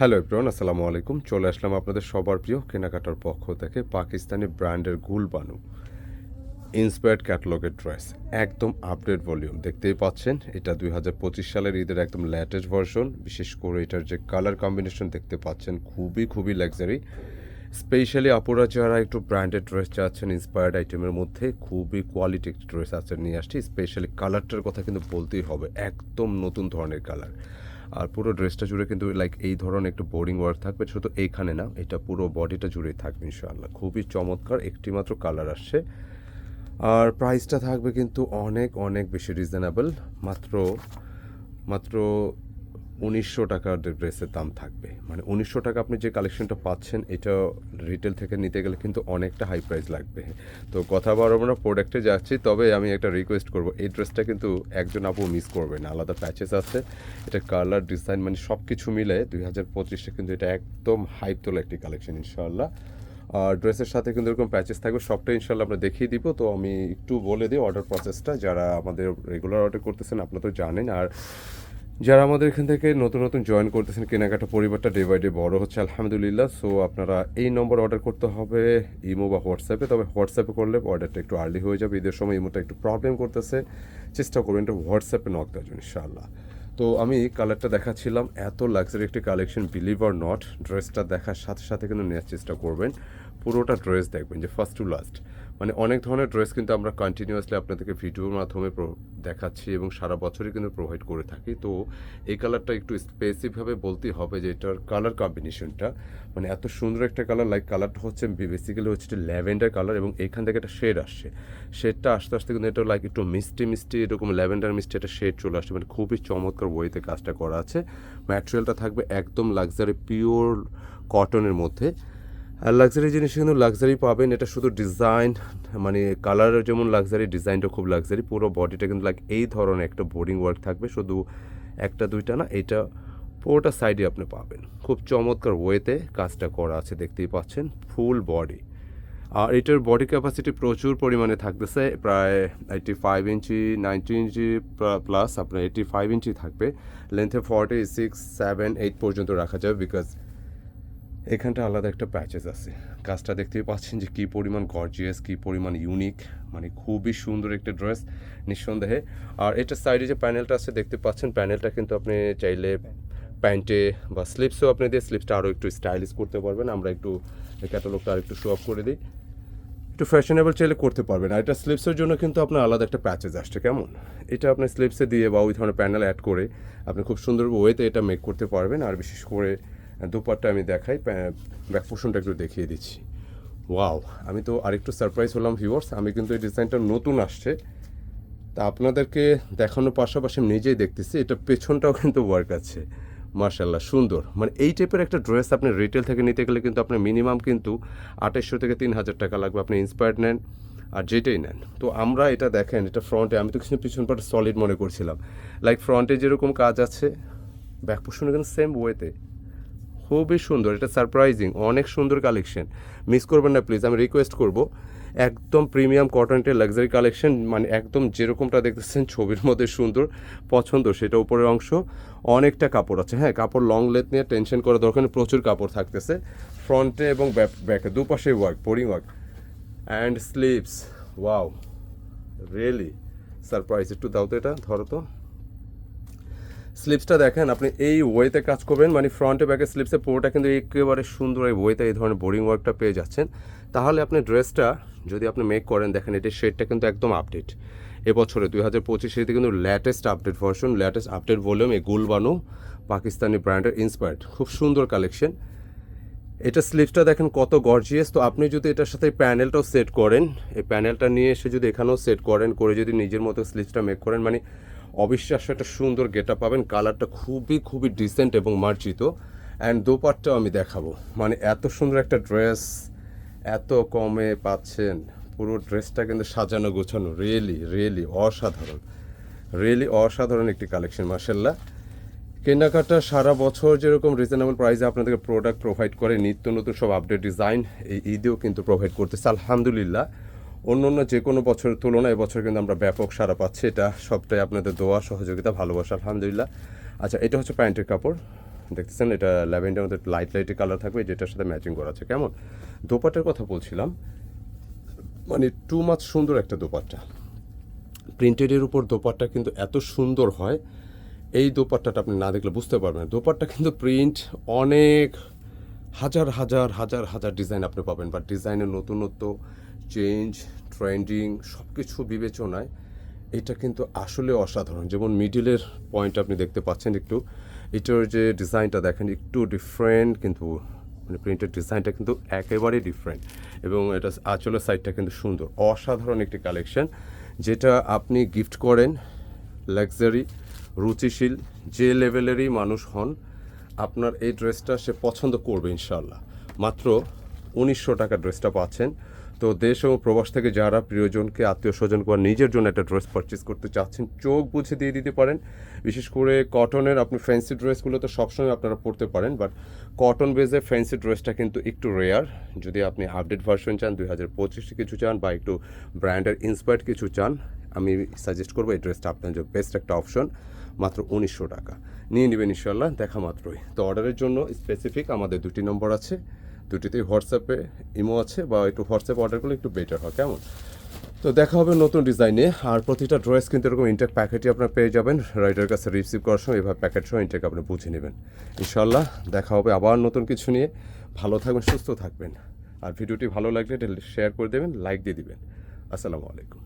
Hello everyone, আসসালামু আলাইকুম। চলে আসলাম আপনাদের সবার প্রিয় কেনাকাটার পক্ষ থেকে পাকিস্তানি ব্র্যান্ডের গুলবানু ইন্সপায়ার্ড ক্যাটালগের ড্রেস। একদম আপডেট ভলিউম। দেখতেই পাচ্ছেন, এটা দুই হাজার পঁচিশ সালের ঈদের একদম লেটেস্ট ভার্সন বিশেষ করে এটার যে কালার কম্বিনেশন দেখতে পাচ্ছেন, খুবই খুবই লাক্সারি স্পেশালি আপুরা যারা একটু ব্র্যান্ডেড ড্রেস চাচ্ছেন ইন্সপায়ার্ড আইটেমের মধ্যে, খুবই কোয়ালিটি ড্রেস আছে, নিয়ে আসছি। স্পেশালি কালারটার কথা কিন্তু বলতেই হবে, একদম নতুন ধরনের কালার আর পুরো ড্রেসটা জুড়ে কিন্তু লাইক এই ধরনের একটু বোরিং ওয়ার্ক থাকবে শুধু এইখানে না, এটা পুরো বডিটা জুড়েই থাকবে, ইনশাআল্লাহ। খুবই চমৎকার একটি মাত্র কালার আসছে। আর প্রাইসটা থাকবে কিন্তু অনেক অনেক বেশি রিজনেবল মাত্র মাত্র উনিশশো টাকার ড্রেসের দাম থাকবে। মানে উনিশশো টাকা আপনি যে কালেকশনটা পাচ্ছেন, এটা রিটেল থেকে নিতে গেলে কিন্তু অনেকটা হাই প্রাইস লাগবে। তো কথা বাড়াবো না প্রোডাক্টে যাচ্ছি, তবে আমি একটা রিকোয়েস্ট করব, এই ড্রেসটা কিন্তু একজন আপু মিস করবেন, আলাদা প্যাচেস আছে, এটা কালার ডিজাইন মানে সব কিছু মিলে দুই হাজার পঁচিশটা কিন্তু এটা একদম হাইপ তোলা একটি কালেকশন ইনশাল্লাহ আর ড্রেসের সাথে কিন্তু এরকম প্যাচেস থাকবে, সবটা ইনশাল্লাহ আমরা দেখিয়ে দিব। তো আমি একটু বলে দিই অর্ডার প্রসেসটা যারা আমাদের রেগুলার অর্ডার করতেছেন, আপনারা তো জানেন। আর যারা আমাদের এখান থেকে নতুন নতুন জয়েন করতেছেন, কেনাকাটা পরিবারটা ডে বাই ডে বড় হচ্ছে, আলহামদুলিল্লাহ। সো আপনারা এই নম্বর অর্ডার করতে হবে ইমো বা হোয়াটসঅ্যাপে তবে হোয়াটসঅ্যাপে করলে অর্ডারটা একটু আর্লি হয়ে যাবে। ঈদের সময় ইমোটা একটু প্রবলেম করতেছে। চেষ্টা করবেন এটা হোয়াটসঅ্যাপে নক দেওয়ার জন্য, ইনশাআল্লাহ। তো আমি কালারটা দেখাচ্ছিলাম। এত লাক্সারি একটি কালেকশন বিলিভ আর নট ড্রেসটা দেখার সাথে সাথে কিন্তু নেওয়ার চেষ্টা করবেন। পুরোটা ড্রেস দেখবেন যে ফার্স্ট টু লাস্ট মানে অনেক ধরনের ড্রেস কিন্তু আমরা কন্টিনিউয়াসলি আপনাদেরকে ভিডিওর মাধ্যমে দেখাচ্ছি এবং সারা বছরই কিন্তু প্রোভাইড করে থাকি। তো এই কালারটা একটু স্পেসিফিকভাবে বলতেই হবে যে এটার কালার কম্বিনেশনটা মানে এত সুন্দর একটা কালার লাইক কালারটা হচ্ছে বেসিক্যালি হচ্ছে একটা ল্যাভেন্ডার কালার এবং এখান থেকে একটা শেড আসছে। শেডটা আস্তে আস্তে কিন্তু এটা লাইক একটু মিষ্টি মিষ্টি এরকম ল্যাভেন্ডার মিষ্টি একটা শেড চলে আসছে। মানে খুবই চমৎকার ওয়েতে কাজটা করা আছে। ম্যাটেরিয়ালটা থাকবে একদম লাক্সারি পিওর কটনের মধ্যে। আর লাক্সারি জিনিস কিন্তু লাক্সারি পাবেন। এটা শুধু ডিজাইন মানে কালার যেমন লাক্সারি ডিজাইনটা খুব লাক্সারি পুরো বডিটা কিন্তু লাইক এই ধরনের একটা বোর্ডিং ওয়ার্ক থাকবে। শুধু একটা, দুইটা না, এটা পুরোটা সাইডে আপনি পাবেন। খুব চমৎকার ওয়েতে কাজটা করা আছে, দেখতেই পাচ্ছেন ফুল বডি আর এটার বডি ক্যাপাসিটি প্রচুর পরিমাণে থাকতেছে। প্রায় eighty five inch ninety inch plus আপনার এইটি ফাইভ ইঞ্চি থাকবে। লেন্থে ফর্টি সিক্স সেভেন এইট পর্যন্ত রাখা যাবে বিকজ এখানটা আলাদা একটা প্যাচেস আছে। কাজটা দেখতেই পাচ্ছেন যে কী পরিমাণ গর্জিয়াস কী পরিমাণ ইউনিক মানে খুবই সুন্দর একটা ড্রেস নিঃসন্দেহে। আর এটার সাইডে যে প্যানেলটা আছে, দেখতে পাচ্ছেন প্যানেলটা কিন্তু আপনি চাইলে প্যান্টে বা স্লিপসও আপনি দিয়ে স্লিপসটা আরও একটু স্টাইলিশ করতে পারবেন। আমরা একটু ক্যাটালগটা আর একটু শো অফ করে দিই। একটু ফ্যাশনেবল চাইলে করতে পারবেন। আর এটা স্লিপসের জন্য কিন্তু আপনার আলাদা একটা প্যাচেজ আসছে, কেমন? এটা আপনি স্লিপসে দিয়ে বা ওই ধরনের প্যানেল অ্যাড করে আপনি খুব সুন্দর ওয়েতে এটা মেক করতে পারবেন। আর বিশেষ করে দুপারটা আমি দেখাই ব্যাক পোর্শনটা একটু দেখিয়ে দিচ্ছি। ওয়াও, আমি তো আরেকটু সারপ্রাইজ হলাম, ভিউয়ার্স। আমি কিন্তু এই ডিজাইনটা নতুন আসছে। তা আপনাদেরকে দেখানোর পাশাপাশি আমি নিজেই দেখতেছি, এটা পেছনটাও কিন্তু ওয়ার্ক আছে। মার্শাল্লাহ সুন্দর। মানে এই টাইপের একটা ড্রেস আপনি রিটেল থেকে নিতে গেলে কিন্তু আপনার মিনিমাম কিন্তু আঠাইশশো থেকে তিন হাজার টাকা লাগবে। আপনি ইন্সপায়ার্ড নেন আর যেটাই নেন। তো আমরা এটা দেখেন, এটা ফ্রন্টে আমি তো কিছু পিছন পাটা সলিড মনে করছিলাম। লাইক ফ্রন্টে যেরকম কাজ আছে ব্যাক পোর্শনে কিন্তু সেম ওয়েতে খুবই সুন্দর এটা সারপ্রাইজিং অনেক সুন্দর কালেকশন মিস করবেন না প্লিজ আমি রিকোয়েস্ট করব। একদম প্রিমিয়াম কটনের লাক্সারি কালেকশন মানে একদম যেরকমটা দেখতেছেন ছবির মধ্যে সুন্দর পছন্দ সেটা উপরের অংশ। অনেকটা কাপড় আছে হ্যাঁ কাপড় লং লেথ নিয়ে টেনশন করা দরকার নেই, প্রচুর কাপড় থাকতেছে। ফ্রন্টে এবং ব্যাকে দুপাশে work boring work and sleeves wow really surprise একটু দাও তো এটা ধরো তো। স্লিপসটা দেখেন, আপনি এই ওয়েতে কাজ করবেন মানে ফ্রন্টে ব্যাকে স্লিপসে পুরোটা কিন্তু একেবারে সুন্দর এই ওয়েতে এই ধরনের বোরিং ওয়ার্কটা পেয়ে যাচ্ছেন। তাহলে আপনি ড্রেসটা যদি আপনি মেক করেন, দেখেন এটির শেডটা কিন্তু একদম আপডেট এবছরে দুই হাজার পঁচিশে কিন্তু latest update version latest update volume এই গুলবানু পাকিস্তানি ব্র্যান্ডের ইন্সপায়ার্ড খুব সুন্দর কালেকশন এটা স্লিপসটা দেখেন কত গর্জিয়াস তো আপনি যদি এটার সাথে প্যানেলটাও সেট করেন, এই প্যানেলটা নিয়ে এসে যদি এখানেও সেট করেন, করে যদি নিজের মতো স্লিপসটা মেক করেন মানে অবিশ্বাস্য একটা সুন্দর গেটা পাবেন। কালারটা খুবই খুবই ডিসেন্ট এবং মার্জিত। অ্যান্ড দোপারটাও আমি দেখাবো। মানে এত সুন্দর একটা ড্রেস এত কমে পাচ্ছেন। পুরো ড্রেসটা কিন্তু সাজানো, গোছানো। রিয়েলি রিয়েলি অসাধারণ। রিয়েলি অসাধারণ একটি কালেকশন মার্শাল্লাহ কেনাকাটা সারা বছর যেরকম রিজনেবল প্রাইসে আপনাদেরকে প্রোডাক্ট প্রোভাইড করে, নিত্য নতুন সব আপডেট ডিজাইন এই ঈদেও কিন্তু প্রোভাইড করতেছে। আলহামদুলিল্লাহ। অন্য অন্য যে কোনো বছরের তুলনায় এবছর কিন্তু আমরা ব্যাপক সারা পাচ্ছি। এটা সবটাই আপনাদের দোয়া, সহযোগিতা, ভালোবাসা, আলহামদুলিল্লাহ। আচ্ছা এটা হচ্ছে প্যান্টের কাপড়। দেখতেছেন, এটা ল্যাভেন্ডার মধ্যে লাইট লাইটে কালার থাকবে, যেটার সাথে ম্যাচিং করা আছে। কেমন? দোপাট্টার কথা বলছিলাম। মানে টু মাছ সুন্দর একটা দোপাট্টা। প্রিন্টেডের উপর দোপাট্টা কিন্তু এত সুন্দর হয়, এই দোপাট্টাটা আপনি না দেখলে বুঝতে পারবেন। দোপাট্টা কিন্তু প্রিন্ট অনেক হাজার হাজার হাজার হাজার ডিজাইন আপনি পাবেন। বাট ডিজাইনের নতুনত্ব চেঞ্জ ট্রেন্ডিং সব কিছু বিবেচনায়, এটা কিন্তু আসলে অসাধারণ। যেমন মিডিলের পয়েন্ট আপনি দেখতে পাচ্ছেন একটু, এটার যে ডিজাইনটা দেখেন একটু ডিফারেন্ট কিন্তু মানে প্রিন্টের ডিজাইনটা কিন্তু একেবারেই ডিফারেন্ট এবং এটা আঁচলের সাইডটা কিন্তু সুন্দর। অসাধারণ একটি কালেকশন যেটা আপনি গিফট করেন লাক্সারি রুচিশীল, যে লেভেলেরই মানুষ হন, আপনার এই ড্রেসটা সে পছন্দ করবে ইনশাল্লাহ মাত্র উনিশশো টাকা ড্রেসটা পাচ্ছেন। তো দেশ ও প্রবাস থেকে যারা প্রিয়জনকে আত্মীয় স্বজন বা নিজের জন্য একটা ড্রেস পারচেস করতে চাচ্ছেন, চোখ বুঝে দিয়ে দিতে পারেন। বিশেষ করে কটনের আপনি ফ্যান্সি ড্রেসগুলো তো সবসময় আপনারা পরতে পারেন বাট কটন বেজে ফ্যান্সি ড্রেসটা কিন্তু একটু রেয়ার যদি আপনি আপডেট ভার্সন চান, দুই হাজার পঁচিশে কিছু চান বা একটু ব্র্যান্ডের ইন্সপায়ার্ড কিছু চান, আমি সাজেস্ট করব এই ড্রেসটা আপনার জন্য বেস্ট একটা অপশন মাত্র উনিশশো টাকা। নিয়ে নেবেন ইনশাল্লাহ দেখা মাত্রই। তো অর্ডারের জন্য স্পেসিফিক আমাদের দুটি নম্বর আছে। দুটিতেই হোয়াটসঅ্যাপে ইমো আছে বা একটু হোয়াটসঅ্যাপে অর্ডার করলে একটু বেটার হয়, কেমন? তো দেখা হবে নতুন ডিজাইনে। আর প্রতিটা ড্রেস কিন্তু এরকম ইনটেক প্যাকেটই আপনার পেয়ে যাবেন। রাইডার কাছে রিসিভ করার সময় এভাবে প্যাকেট সহ ইনটেক আপনি বুঝে নেবেন। ইনশাল্লাহ দেখা হবে আবার নতুন কিছু নিয়ে। ভালো থাকবেন, সুস্থ থাকবেন। আর ভিডিওটি ভালো লাগলে শেয়ার করে দেবেন লাইক দিয়ে দিবেন। আসসালামু আলাইকুম।